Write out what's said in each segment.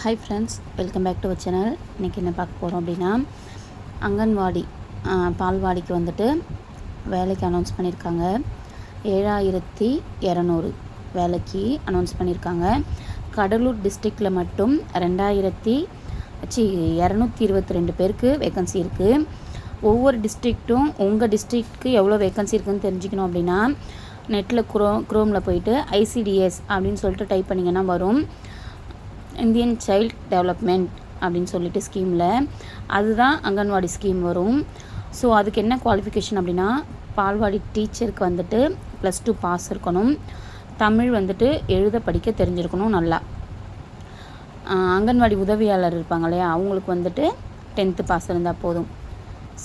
Hi friends welcome back to our channel இன்றைக்கி என்ன பார்க்க போகிறோம் அப்படின்னா அங்கன்வாடி பால்வாடிக்கு வந்துட்டு வேலைக்கு அனௌன்ஸ் பண்ணியிருக்காங்க ஏழாயிரத்தி இரநூறு வேலைக்கு அனௌன்ஸ் பண்ணியிருக்காங்க கடலூர் டிஸ்ட்ரிக்டில் மட்டும் ரெண்டாயிரத்தி சி இரநூத்தி இருபத்தி ரெண்டு பேருக்கு வேக்கன்சி இருக்குது ஒவ்வொரு டிஸ்ட்ரிக்ட்டும் உங்கள் டிஸ்ட்ரிக்ட்க்கு எவ்வளோ வேக்கன்சி இருக்குதுன்னு தெரிஞ்சுக்கணும் அப்படின்னா நெட்டில் குரோ குரோமில் போயிட்டு ஐசிடிஎஸ் அப்படின்னு சொல்லிட்டு டைப் பண்ணிங்கன்னா வரும். இந்தியன் சைல்ட் டெவலப்மெண்ட் அப்படின்னு சொல்லிட்டு ஸ்கீமில் அதுதான் அங்கன்வாடி ஸ்கீம் வரும். ஸோ அதுக்கு என்ன குவாலிஃபிகேஷன் அப்படின்னா பால்வாடி டீச்சருக்கு வந்துட்டு ப்ளஸ் டூ பாஸ் இருக்கணும். தமிழ் வந்துட்டு எழுத படிக்க தெரிஞ்சிருக்கணும் நல்லா. அங்கன்வாடி உதவியாளர் இருப்பாங்க இல்லையா அவங்களுக்கு வந்துட்டு டென்த்து பாஸ் இருந்தால் போதும்.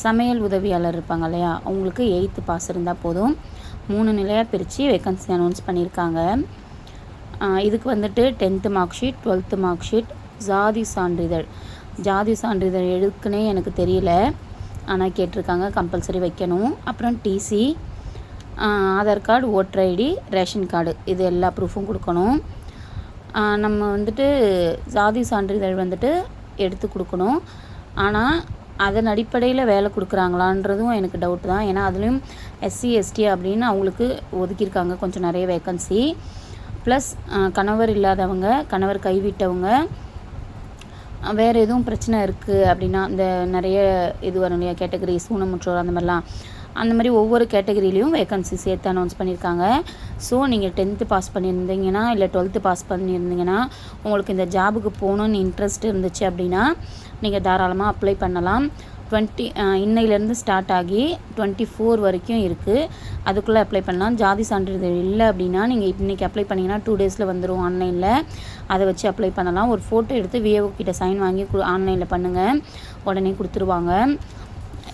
சமையல் உதவியாளர் இருப்பாங்க இல்லையா அவங்களுக்கு எயித்து பாஸ் இருந்தால் போதும். மூணு நிலையாக பிரித்து வேக்கன்சி அனௌன்ஸ் பண்ணியிருக்காங்க. இதுக்கு வந்துட்டு tenth mark sheet twelfth mark sheet ஜாதி சான்றிதழ். ஜாதி சான்றிதழ் எதுக்குன்னே எனக்கு தெரியல. ஆனால் கேட்டிருக்காங்க கம்பல்சரி வைக்கணும். அப்புறம் TC Aadhaar card voter ID ration card இது எல்லா ப்ரூஃபும் கொடுக்கணும். நம்ம வந்துட்டு ஜாதி சான்றிதழ் வந்துட்டு எடுத்து கொடுக்கணும். ஆனால் அதன் அடிப்படையில் வேலை கொடுக்குறாங்களான்றதும் எனக்கு டவுட் தான். ஏன்னா அதுலேயும் எஸ்சி எஸ்டி அப்படின்னு அவங்களுக்கு ஒதுக்கியிருக்காங்க கொஞ்சம் நிறைய வேக்கன்சி ப்ளஸ் கணவர் இல்லாதவங்க கணவர் கைவிட்டவங்க வேறு எதுவும் பிரச்சனை இருக்குது அப்படின்னா இந்த நிறைய இது வரும் இல்லையா கேட்டகரிஸ் சூனமுற்றோர் அந்த மாதிரிலாம். அந்த மாதிரி ஒவ்வொரு கேட்டகரியிலையும் வேக்கன்சி சேர்த்து அனௌன்ஸ் பண்ணியிருக்காங்க. ஸோ நீங்கள் டென்த்து பாஸ் பண்ணியிருந்தீங்கன்னா இல்லை டுவெல்த்து பாஸ் பண்ணியிருந்தீங்கன்னா உங்களுக்கு இந்த ஜாபுக்கு போகணுன்னு இன்ட்ரெஸ்ட் இருந்துச்சு அப்படின்னா நீங்கள் தாராளமாக அப்ளை பண்ணலாம். டுவெண்ட்டி இன்னையிலேருந்து ஸ்டார்ட் ஆகி டுவெண்ட்டி ஃபோர் வரைக்கும் இருக்குது அதுக்குள்ளே அப்ளை பண்ணலாம். ஜாதி சான்றிதழ் இல்லை அப்படின்னா நீங்கள் இன்றைக்கி அப்ளை பண்ணிங்கன்னா டூ டேஸில் வந்துடும் ஆன்லைனில் அதை வச்சு அப்ளை பண்ணலாம். ஒரு ஃபோட்டோ எடுத்து விஏஓ கிட்ட சைன் வாங்கி ஆன்லைனில் பண்ணுங்கள் உடனே கொடுத்துருவாங்க.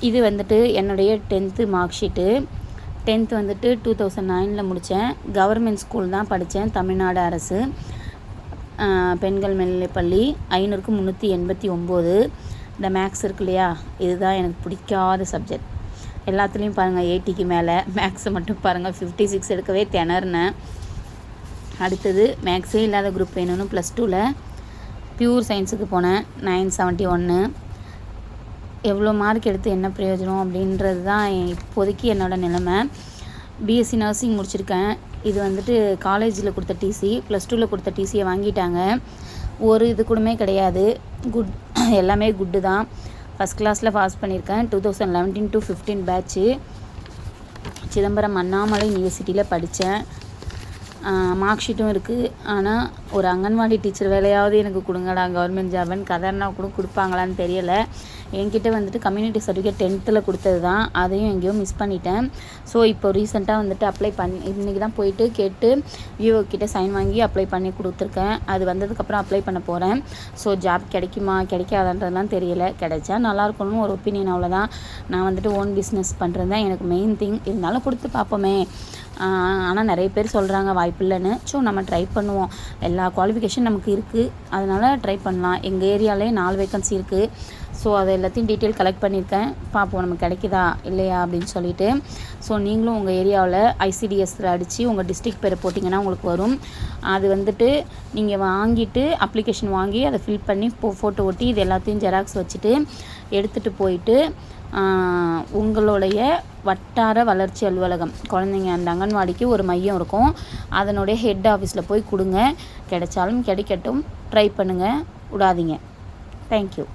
இது வந்துட்டு என்னுடைய டென்த்து மார்க் ஷீட்டு டென்த்து வந்துட்டு டூ தௌசண்ட் நைனில் முடித்தேன் கவர்மெண்ட் ஸ்கூல் தான் படித்தேன் தமிழ்நாடு அரசு. பெண்கள் மேல்நிலைப்பள்ளி ஐநூறுக்கு முந்நூற்றி எண்பத்தி ஒம்பது. இந்த மேக்ஸ் இருக்கு இல்லையா இதுதான் எனக்கு பிடிக்காத சப்ஜெக்ட் எல்லாத்துலேயும் பாருங்கள் எயிட்டிக்கு மேலே. மேக்ஸை மட்டும் பாருங்கள் ஃபிஃப்டி சிக்ஸ் எடுக்கவே திணறினேன். அடுத்தது மேக்ஸே இல்லாத குரூப் வேணும்னு ப்ளஸ் டூவில் ப்யூர் சயின்ஸுக்கு போனேன் நைன் செவன்ட்டி ஒன்று எவ்வளோ மார்க் எடுத்து என்ன பிரயோஜனம் அப்படின்றது தான் இப்போதைக்கு என்னோடய நிலைமை. பிஎஸ்சி நர்சிங் முடிச்சிருக்கேன். இது வந்துட்டு காலேஜில் கொடுத்த டிசி ப்ளஸ் டூவில் கொடுத்த டிசியை வாங்கிட்டாங்க. ஒரு இது கூடமே கிடையாது. குட் எல்லாமே குட்டு தான். ஃபஸ்ட் கிளாஸில் பாஸ் பண்ணியிருக்கேன். Two thousand eleven to fifteen batch Chidambaram Annamalai யூனிவர்சிட்டியில் படித்தேன் மார்க் ஷீட்டும் இருக்குது ஆனால் ஒரு அங்கன்வாடி டீச்சர் வேலையாவது எனக்கு கொடுங்கடா கவர்மெண்ட் ஜாப்னு கதர்னா கூட கொடுப்பாங்களான்னு தெரியலை. என்கிட்ட வந்துட்டு கம்யூனிட்டி சர்டிஃபிகேட் டென்த்தில் கொடுத்தது தான் அதையும் எங்கேயோ மிஸ் பண்ணிட்டேன். ஸோ இப்போ ரீசெண்டாக வந்துட்டு அப்ளை பண்ணி இன்றைக்கி தான் போயிட்டு கேட்டு விவோ கிட்டே சைன் வாங்கி அப்ளை பண்ணி கொடுத்துருக்கேன். அது வந்ததுக்கப்புறம் அப்ளை பண்ண போகிறேன் ஸோ ஜாப் கிடைக்குமா கிடைக்காதன்றதுலாம் தெரியல. கிடைச்சா நல்லாயிருக்கணும்னு ஒரு ஒப்பீனியன் அவ்வளோதான் நான் வந்துட்டு ஓன் பிஸ்னஸ் பண்ணுறது தான் எனக்கு மெயின் திங் இருந்தாலும் கொடுத்து பார்ப்போமே. ஆனால் நிறைய பேர் சொல்கிறாங்க வாய்ப்பு இல்லைன்னு. ஸோ நம்ம ட்ரை பண்ணுவோம். எல்லா குவாலிஃபிகேஷன் நமக்கு இருக்குது அதனால் ட்ரை பண்ணலாம். எங்கள் ஏரியாலே நாலு வேக்கன்சி இருக்குது ஸோ அதை எல்லாத்தையும் டீட்டெயில் கலெக்ட் பண்ணியிருக்கேன். பார்ப்போம் நமக்கு கிடைக்குதா இல்லையா அப்படின்னு சொல்லிட்டு. ஸோ நீங்களும் உங்கள் ஏரியாவில் ஐசிடிஎஸில் அடித்து உங்கள் டிஸ்ட்ரிக் பேரை போட்டிங்கன்னா உங்களுக்கு வரும். அது வந்துட்டு நீங்கள் வாங்கிட்டு அப்ளிகேஷன் வாங்கி அதை ஃபில் பண்ணி ஃபோட்டோ ஒட்டி இது எல்லாத்தையும் ஜெராக்ஸ் வச்சுட்டு எடுத்துகிட்டு போயிட்டு உங்களுடைய வட்டார வளர்ச்சி அலுவலகம். குழந்தைங்க அந்த அங்கன்வாடிக்கு ஒரு மையம் இருக்கும். அதனுடைய ஹெட் ஆஃபீஸில் போய் கொடுங்க. கிடைச்சாலும் கிடைக்கட்டும். ட்ரை பண்ணுங்கள் விடாதீங்க. தேங்க்யூ